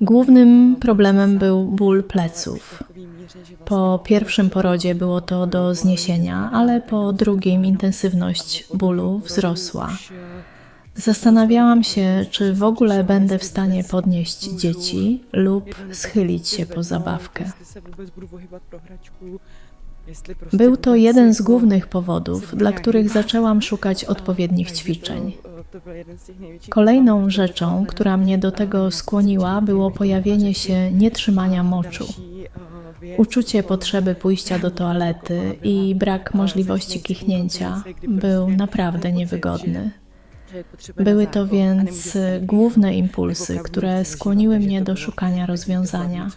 Głównym problemem był ból pleców. Po pierwszym porodzie było to do zniesienia, ale po drugim intensywność bólu wzrosła. Zastanawiałam się, czy w ogóle będę w stanie podnieść dzieci lub schylić się po zabawkę. Był to jeden z głównych powodów, dla których zaczęłam szukać odpowiednich ćwiczeń. Kolejną rzeczą, która mnie do tego skłoniła, było pojawienie się nietrzymania moczu. Uczucie potrzeby pójścia do toalety i brak możliwości kichnięcia był naprawdę niewygodny. Były to więc główne impulsy, które skłoniły mnie do szukania rozwiązania.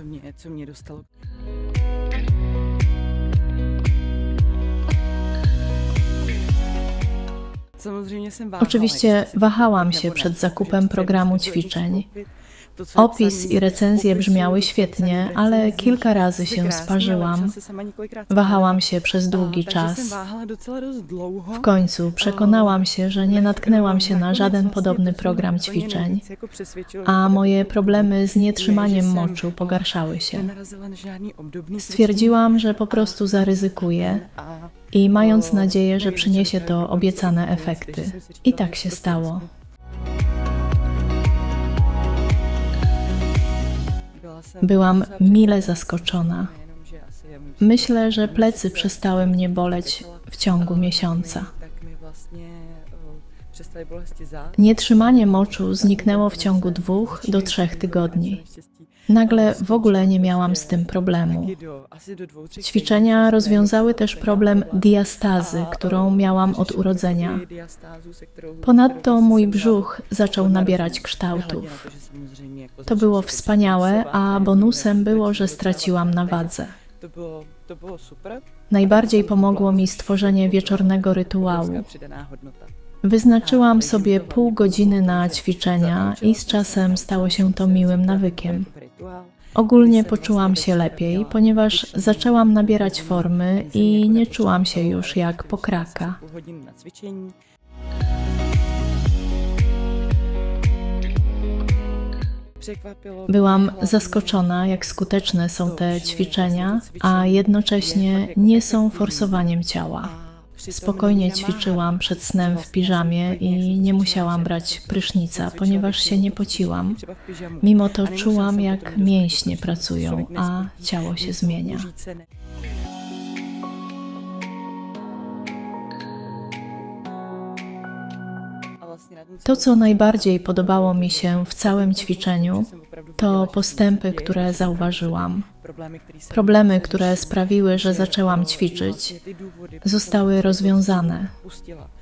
Oczywiście wahałam się przed zakupem programu ćwiczeń. Opis i recenzje brzmiały świetnie, ale kilka razy się sparzyłam. Wahałam się przez długi czas. W końcu przekonałam się, że nie natknęłam się na żaden podobny program ćwiczeń, a moje problemy z nietrzymaniem moczu pogarszały się. Stwierdziłam, że po prostu zaryzykuję i mając nadzieję, że przyniesie to obiecane efekty. I tak się stało. Byłam mile zaskoczona. Myślę, że plecy przestały mnie boleć w ciągu miesiąca. Nietrzymanie moczu zniknęło w ciągu dwóch do trzech tygodni. Nagle w ogóle nie miałam z tym problemu. Ćwiczenia rozwiązały też problem diastazy, którą miałam od urodzenia. Ponadto mój brzuch zaczął nabierać kształtów. To było wspaniałe, a bonusem było, że straciłam na wadze. Najbardziej pomogło mi stworzenie wieczornego rytuału. Wyznaczyłam sobie pół godziny na ćwiczenia i z czasem stało się to miłym nawykiem. Ogólnie poczułam się lepiej, ponieważ zaczęłam nabierać formy i nie czułam się już jak pokraka. Byłam zaskoczona, jak skuteczne są te ćwiczenia, a jednocześnie nie są forsowaniem ciała. Spokojnie ćwiczyłam przed snem w piżamie i nie musiałam brać prysznica, ponieważ się nie pociłam. Mimo to czułam, jak mięśnie pracują, a ciało się zmienia. To, co najbardziej podobało mi się w całym ćwiczeniu, to postępy, które zauważyłam. Problemy, które sprawiły, że zaczęłam ćwiczyć, zostały rozwiązane.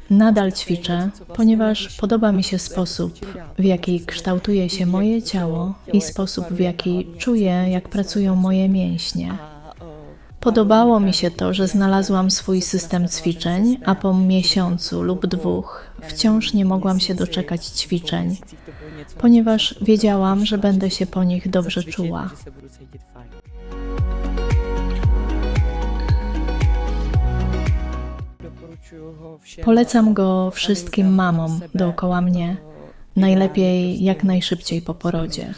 Nadal ćwiczę, ponieważ podoba mi się sposób, w jaki kształtuje się moje ciało i sposób, w jaki czuję, jak pracują moje mięśnie. Podobało mi się to, że znalazłam swój system ćwiczeń, a po miesiącu lub dwóch wciąż nie mogłam się doczekać ćwiczeń, ponieważ wiedziałam, że będę się po nich dobrze czuła. Polecam go wszystkim mamom dookoła mnie, najlepiej jak najszybciej po porodzie,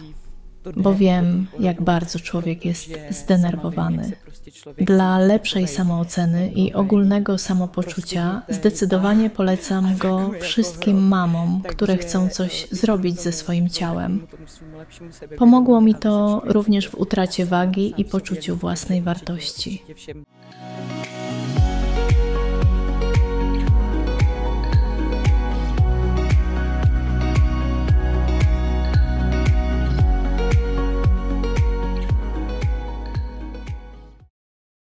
bo wiem, jak bardzo człowiek jest zdenerwowany. Dla lepszej samooceny i ogólnego samopoczucia zdecydowanie polecam go wszystkim mamom, które chcą coś zrobić ze swoim ciałem. Pomogło mi to również w utracie wagi i poczuciu własnej wartości.